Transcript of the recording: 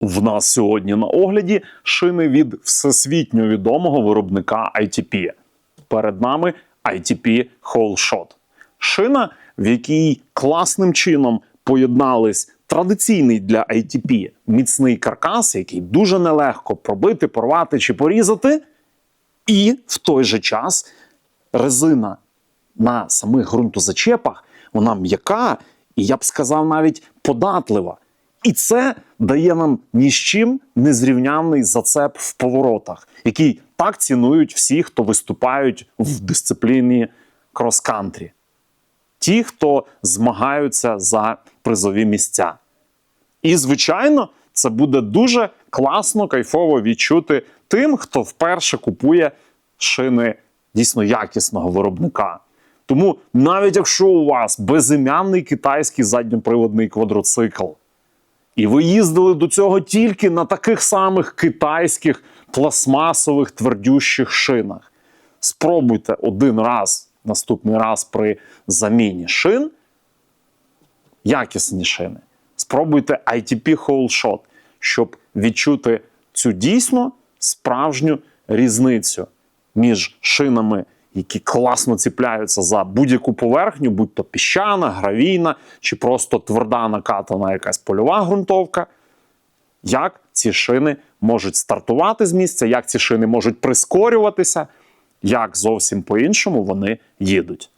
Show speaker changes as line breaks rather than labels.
В нас сьогодні на огляді шини від всесвітньо відомого виробника ITP. Перед нами ITP Whole Shot. Шина, в якій класним чином поєднались традиційний для ITP міцний каркас, який дуже нелегко пробити, порвати чи порізати, і в той же час резина на самих ґрунтозачепах вона м'яка і я б сказав навіть податлива. І це дає нам ні з чим незрівнянний зацеп в поворотах, який так цінують всі, хто виступають в дисципліні крос-кантрі. Ті, хто змагаються за призові місця. І, звичайно, це буде дуже класно, кайфово відчути тим, хто вперше купує шини дійсно якісного виробника. Тому навіть якщо у вас безім'яний китайський задньоприводний квадроцикл, і ви їздили до цього тільки на таких самих китайських пластмасових твердющих шинах, спробуйте один раз, наступний раз при заміні шин, якісні шини. Спробуйте ITP Whole Shot, щоб відчути цю дійсно справжню різницю між шинами, які класно ціпляються за будь-яку поверхню, будь то піщана, гравійна чи просто тверда накатана якась польова ґрунтовка. Як ці шини можуть стартувати з місця, як ці шини можуть прискорюватися, як зовсім по-іншому вони їдуть.